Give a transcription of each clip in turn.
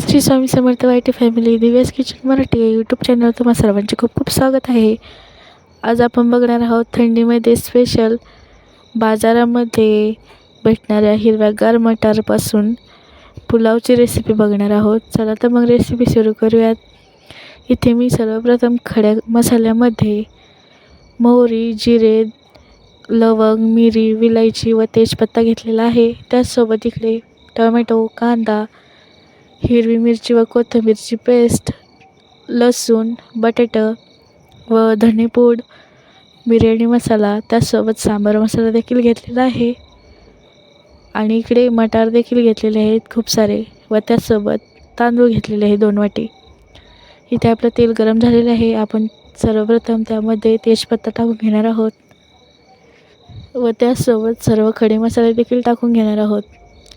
Shri Swami Samarth YT family Divya's kitchen Marathi या YouTube channel तुम्हा सर्वांचे खूप खूप स्वागत आहे. आज आपण बघणार आहोत थंडीमध्ये स्पेशल बाजारामध्ये भेटणाऱ्या हिरव्यागार मटारपासून पुलावची रेसिपी बघणार आहोत. चला तर मग रेसिपी सुरू करूयात. इथे मी सर्वप्रथम खड्या मसाल्यामध्ये मोहरी जिरे लवंग मिरी विलायची व तेजपत्ता घेतलेला आहे. त्याचसोबत इकडे टोमॅटो कांदा हिरवी मिरची व कोथिंबीरची पेस्ट लसूण बटाटं व धणेपूड बिर्याणी मसाला त्यासोबत सांबार मसाला देखील घेतलेला आहे. आणि इकडे मटार देखील घेतलेले आहेत खूप सारे व त्यासोबत तांदूळ घेतलेले आहे दोन वाटी. इथे आपलं तेल गरम झालेलं आहे. आपण सर्वप्रथम त्यामध्ये तेजपत्ता टाकून घेणार आहोत. व त्यासोबत सर्व खडे मसाले देखील टाकून घेणार आहोत.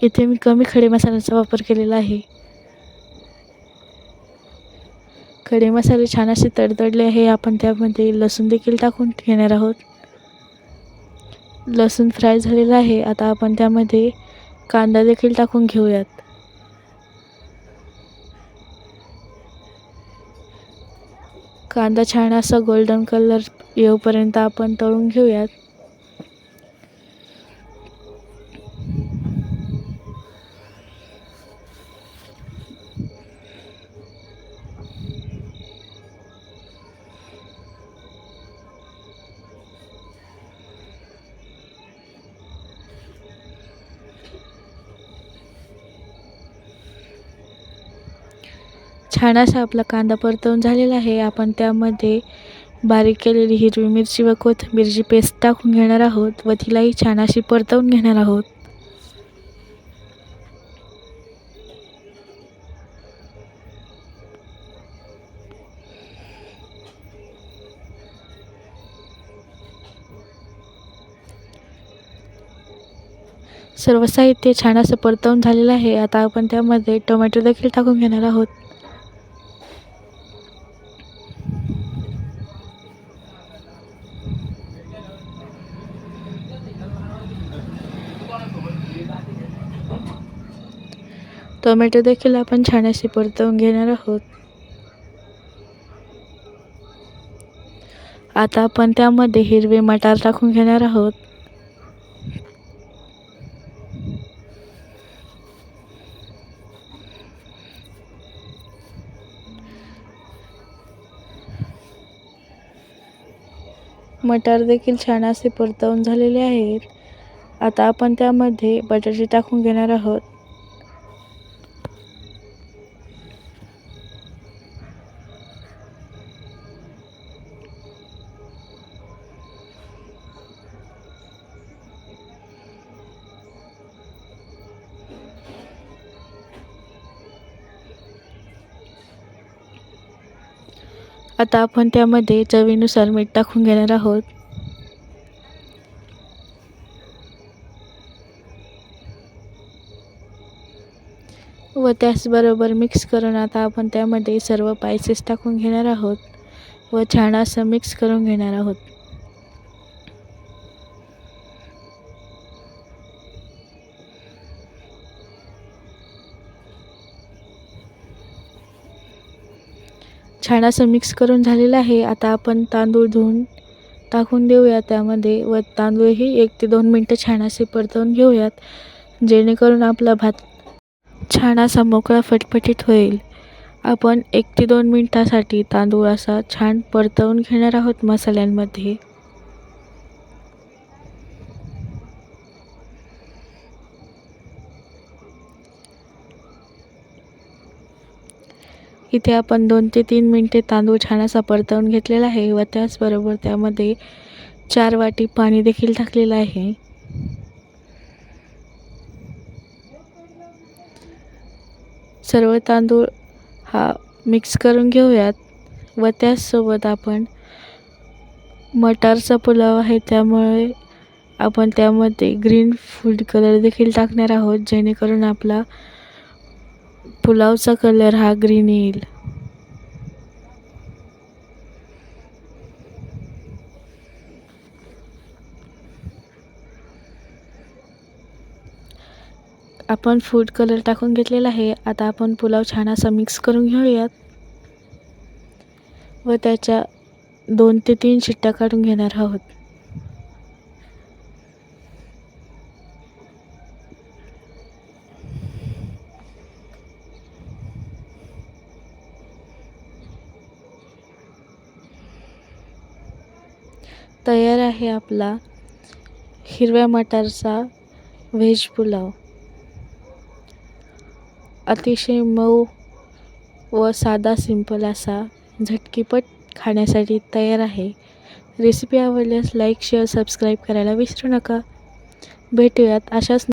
इथे मी कमी खडे मसाल्याचा वापर केलेला आहे. खडे मसाले छान असे तडतडले आहे आपण त्यामध्ये लसूण देखील टाकून घेणार आहोत. लसूण फ्राय झालेला आहे आता आपण त्यामध्ये कांदा देखील टाकून घेऊयात. कांदा छान असा गोल्डन कलर येऊपर्यंत आपण तळून घेऊयात. छान असा आपला कांदा परतवून झालेला आहे. आपण त्यामध्ये बारीक केलेली हिरवी मिरची व कोथिंबीरची पेस्ट टाकून घेणार आहोत व तिलाही छान अशी परतवून घेणार आहोत. सर्व साहित्य छान असं परतवून झालेलं आहे. आता आपण त्यामध्ये टोमॅटो देखील टाकून घेणार आहोत. टोमॅटो देखील आपण छान असे परतवून घेणार आहोत. आता आपण त्यामध्ये हिरवे मटार टाकून घेणार आहोत. मटार देखील छान असे परतवून झालेले आहेत. आता आपण त्यामध्ये बटाटे टाकून घेणार आहोत. आता आपण त्यामध्ये चवीनुसार मीठ टाकून घेणार आहोत. व त्याचबरोबर मिक्स करून आता आपण त्यामध्ये सर्व पायसेस टाकून घेणार आहोत. व छान असं मिक्स करून घेणार आहोत. छान असं मिक्स करून झालेलं आहे. आता आपण तांदूळ धुवून टाकून देऊया. त्यामध्ये व तांदूळही एक ते दोन मिनटं छान असे परतवून घेऊयात. जेणेकरून आपला भात छान असा मोकळा फटफटीत होईल. आपण एक ते दोन मिनटासाठी तांदूळ असा छान परतवून घेणार आहोत मसाल्यांमध्ये. इथे आपण दोन ते तीन मिनटे तांदूळ छान असा परतवून घेतलेला आहे व त्याचबरोबर त्यामध्ये चार वाटी पाणी देखील टाकलेलं आहे. सर्व तांदूळ हा मिक्स करून घेऊयात व त्याचसोबत आपण मटारचा पुलाव आहे त्यामुळे आपण त्यामध्ये ग्रीन फूड कलर देखील टाकणार आहोत जेणेकरून आपला पुलावचा कलर हा ग्रीन येईल. आपण फूड कलर टाकून घेतलेला आहे. आता आपण पुलाव छान असा मिक्स करून घेऊयात. व त्याच्या दोन ते तीन शिट्ट्या काढून घेणार आहोत. तयार आहे आपला हिरव्या मटारचा व्हेज पुलाव. अतिशय मऊ व साधा सिंपल असा झटकीपट खाण्यासाठी तयार आहे. रेसिपी आवडल्यास लाईक शेअर सबस्क्राईब करायला विसरू नका. भेटूयात अशाच